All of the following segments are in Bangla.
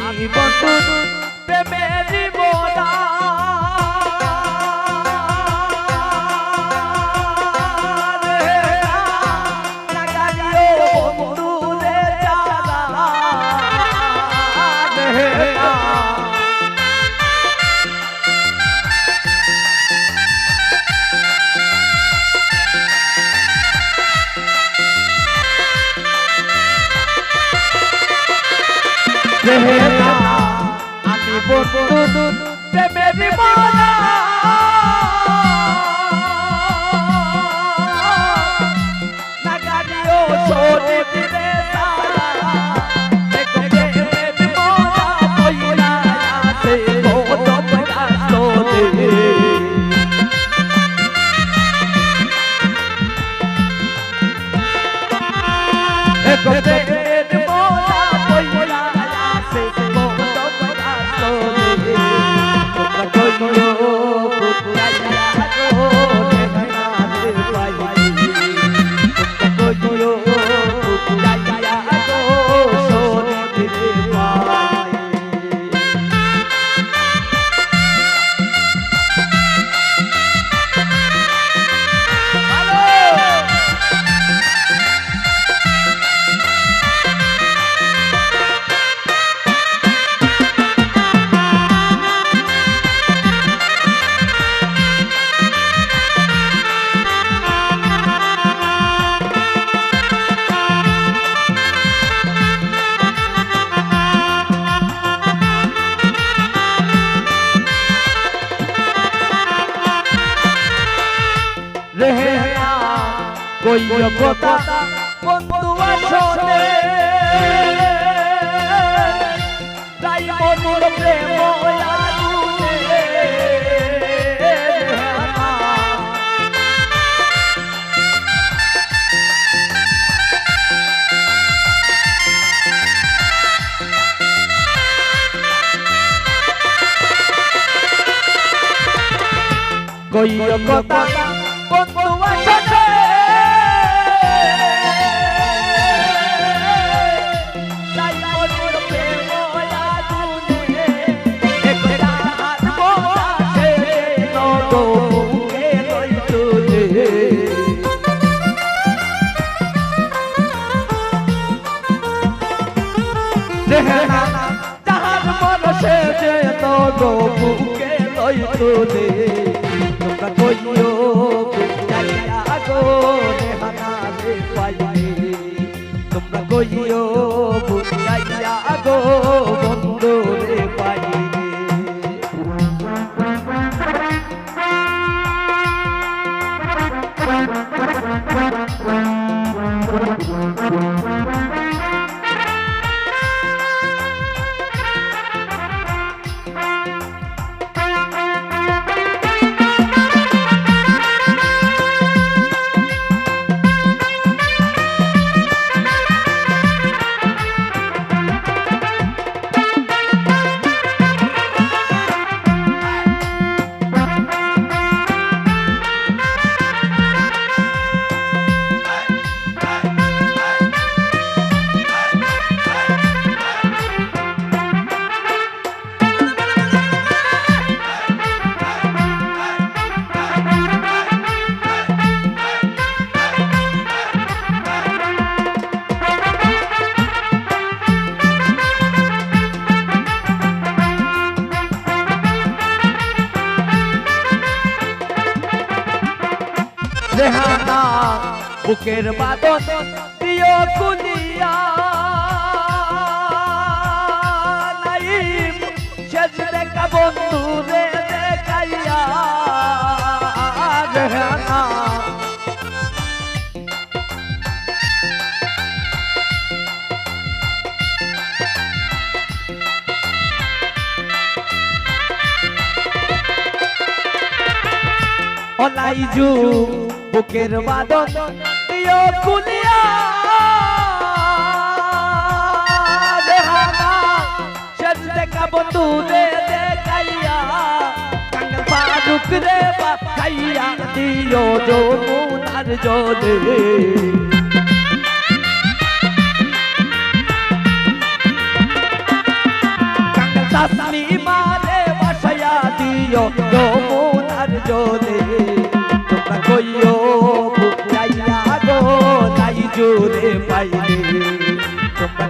আমি বন্ধু। রেহেনা আমি বন্ধু প্রেমের মানা কথা বন্ধু আসনে। তাই মনুর প্রেম আগুনে রেহেনা কই কথা। বন্ধু তুলে তোমরা কইও বুকাইয়া গো দেহনা রে পাইলে? তোমরা কইও বুকাইয়া গো বন্ধু রে পাইলে? রেহানা বুকের বাদন প্রিয় কুলিয়া নাইম শেষ দেখা বন্ধু রে দেখাইয়া। রেহানা। অনাইজু বুকের বাদন প্রিয় কুলিয়া। রেহানা শেষ দেখা বন্ধু রে দেখাইয়া। কাঙ্গাল পারুক রে দিও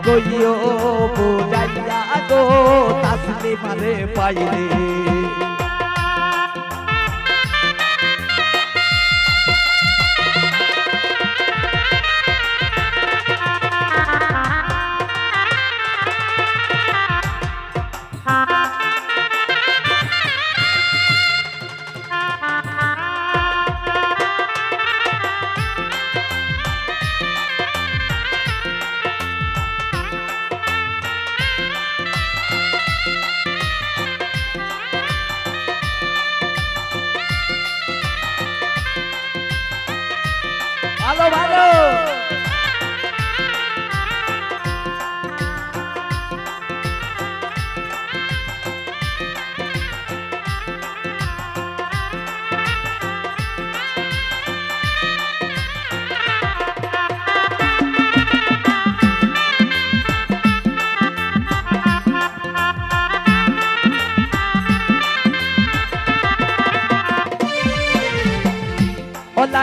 কইও বুঝাইয়া গো তাসলিমারে পাইলে।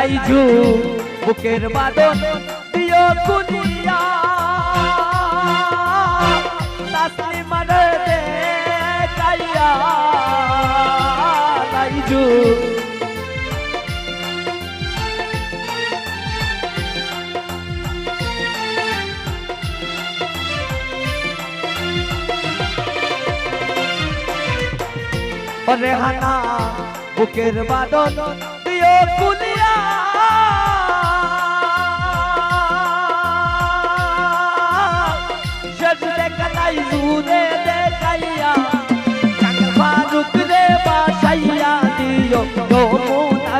অলাইজু বুকের বাদন কাইয়া লাইজু। রেহানা বুকের বাদন দিও কুলিয়া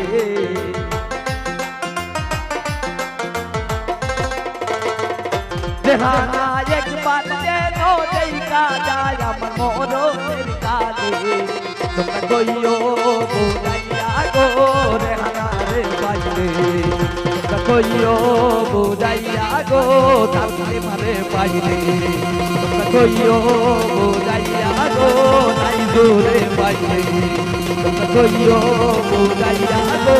কাজে রেহানা একবার যেন দেখা যায় আমার মরণের কাজে তোমরা কইও বুঝাইয়া গো রেহানা কইও বুঝাইয়া গো তারপরে মারে পাইলে। তোমরা কইও বুঝাইয়া গো নাই জোরে পাইলে। তোমরা কইও বুঝাইয়া গো